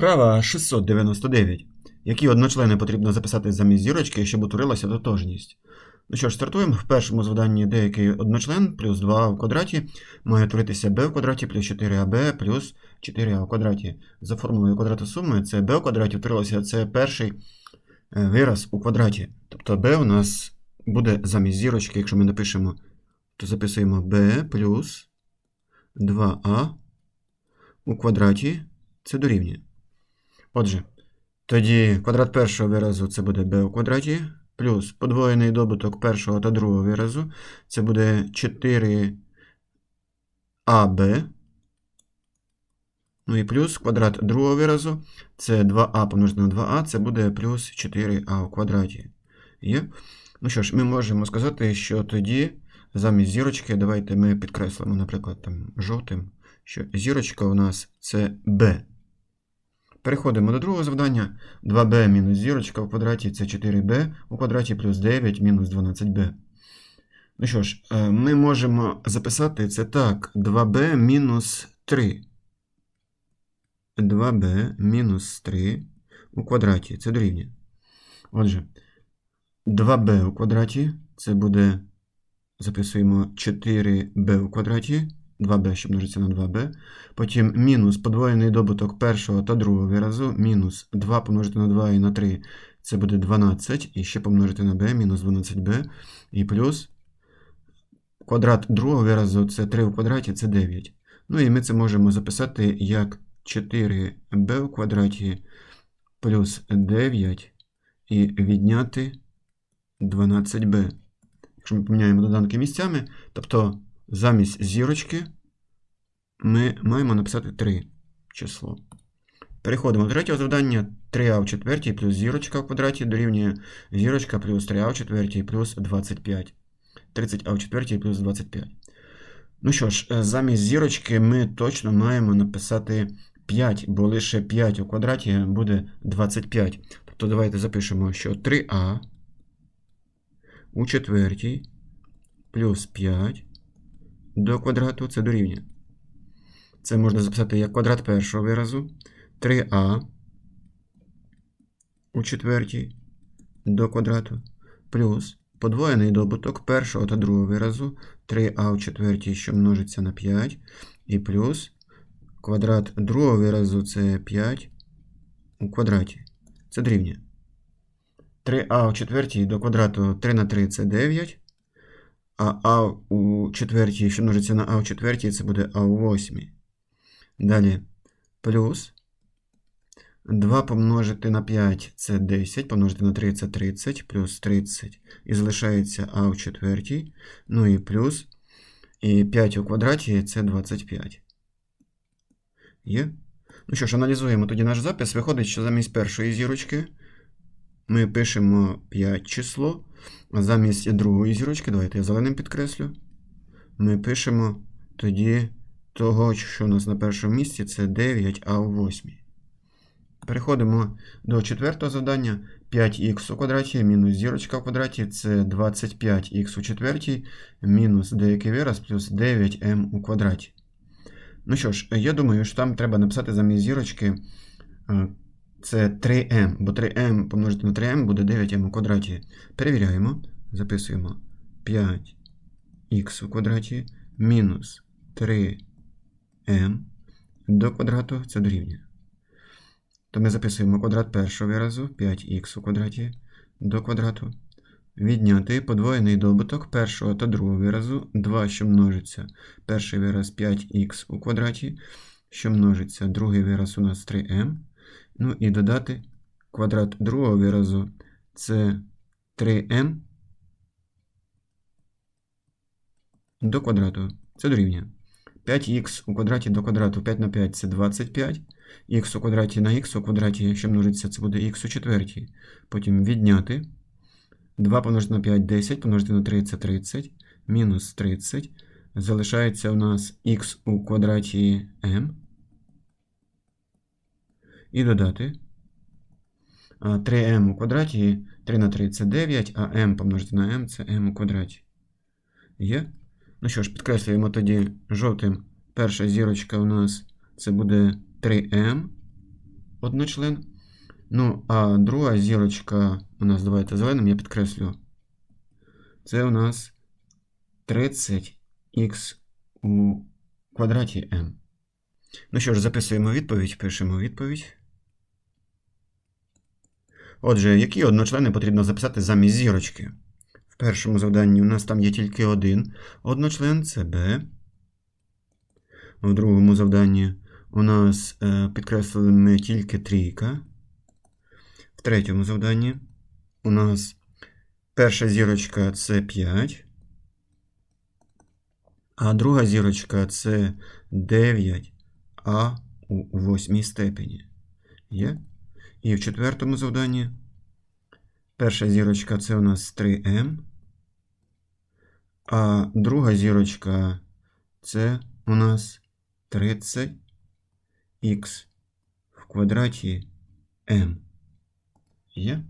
Вправа 699. Які одночлени потрібно записати замість зірочки, щоб утворилася тотожність? Ну що ж, стартуємо. В першому завданні деякий одночлен плюс 2 в квадраті має утворитися b в квадраті плюс 4ab плюс 4a в квадраті. За формулою квадрату суми це b в квадраті утворилося це перший е, вираз у квадраті. Тобто b у нас буде замість зірочки, якщо ми напишемо, то записуємо b плюс 2a у квадраті це дорівнює. Отже, тоді квадрат першого виразу це буде b у квадраті, плюс подвоєний добуток першого та другого виразу це буде 4ab. Ну і плюс квадрат другого виразу це 2а помножити на 2а, це буде плюс 4а у квадраті. Є? Ну що ж, ми можемо сказати, що тоді замість зірочки, давайте ми підкреслимо, наприклад, там жовтим, що зірочка у нас це b. Переходимо до другого завдання. 2b мінус зірочка в квадраті це 4b у квадраті плюс 9 мінус 12b. Ну що ж, е, ми можемо записати це так: 2b мінус 3. 2b мінус 3 у квадраті це дорівнює. Отже, 2b у квадраті це буде, записуємо 4b у квадраті. 2b, що множиться на 2b. Потім мінус подвоєний добуток першого та другого виразу. Мінус 2 помножити на 2 і на 3 це буде 12. І ще помножити на b, мінус 12b. І плюс квадрат другого виразу це 3 в квадраті, це 9. Ну і ми це можемо записати як 4b в квадраті плюс 9 і відняти 12b. Якщо ми поміняємо доданки місцями, тобто замість зірочки ми маємо написати 3 число. Переходимо до третього завдання. 3а в четвертій плюс зірочка в квадраті дорівнює зірочка плюс 3а в четвертій плюс 25. 30а в четвертій плюс 25. Ну що ж, е, замість зірочки ми точно маємо написати 5, бо лише 5 у квадраті буде 25. Тобто давайте запишемо, що 3а у четвертій плюс 5 до квадрату це дорівнює. Це можна записати як квадрат першого виразу. 3а у четвертій до квадрату плюс подвоєний добуток першого та другого виразу 3а у четвертій, що множиться на 5, і плюс квадрат другого виразу це 5 у квадраті. Це дорівнює. 3а у четвертій до квадрату 3 на 3 це 9. А А у четвертій, що множиться на А у четвертій, це буде А у восьмій. Далі плюс 2 помножити на 5 це 10, помножити на 3 це 30, плюс 30. І залишається А у четвертій. Ну і плюс. І 5 у квадраті це 25. Є? Ну що ж, аналізуємо тоді наш запис. Виходить, що замість першої зірочки ми пишемо 5 число. Замість другої зірочки, давайте я зеленим підкреслю. Ми пишемо тоді того, що у нас на першому місці, це 9, а у 8. Переходимо до четвертого завдання. 5х у квадраті мінус зірочка в квадраті це 25х у четвертій мінус деякий вираз плюс 9m у квадраті. Ну що ж, я думаю, що там треба написати замість зірочки е, це 3m, бо 3m помножити на 3m буде 9m у квадраті. Перевіряємо. Записуємо 5х у квадраті мінус 3m до квадрату це дорівнює. То ми записуємо квадрат першого виразу 5х у квадраті до квадрату. Відняти подвоєний добуток першого та другого виразу 2, що множиться. Перший вираз 5х у квадраті, що множиться другий вираз у нас 3m. Ну і додати квадрат другого виразу це 3m до квадрату. Це дорівнює. 5х у квадраті до квадрату 5 на 5 це 25. х у квадраті на х у квадраті, що множиться, це буде х у четвертій. Потім відняти. 2 помножити на 5 10, помножити на 3 це 30, мінус 30. Залишається у нас х у квадраті m. І додати. 3m у квадраті 3 на 3 це 9, а m помножити на m це m у квадраті. Є? Ну що ж, підкреслюємо тоді жовтим. Перша зірочка у нас це буде 3m. одночлен. Ну, а друга зірочка у нас, давайте зеленим, я підкреслю. Це у нас 30х у квадраті m. Ну що ж, записуємо відповідь, пишемо відповідь. Отже, які одночлени потрібно записати замість зірочки? В першому завданні у нас там є тільки один одночлен, це b. В другому завданні у нас е, підкреслили тільки трійка. В третьому завданні у нас перша зірочка це 5, а друга зірочка це 9а у восьмій степені. Є? І в четвертому завданні перша зірочка це у нас 3М, а друга зірочка це у нас 30х в квадраті m. Є?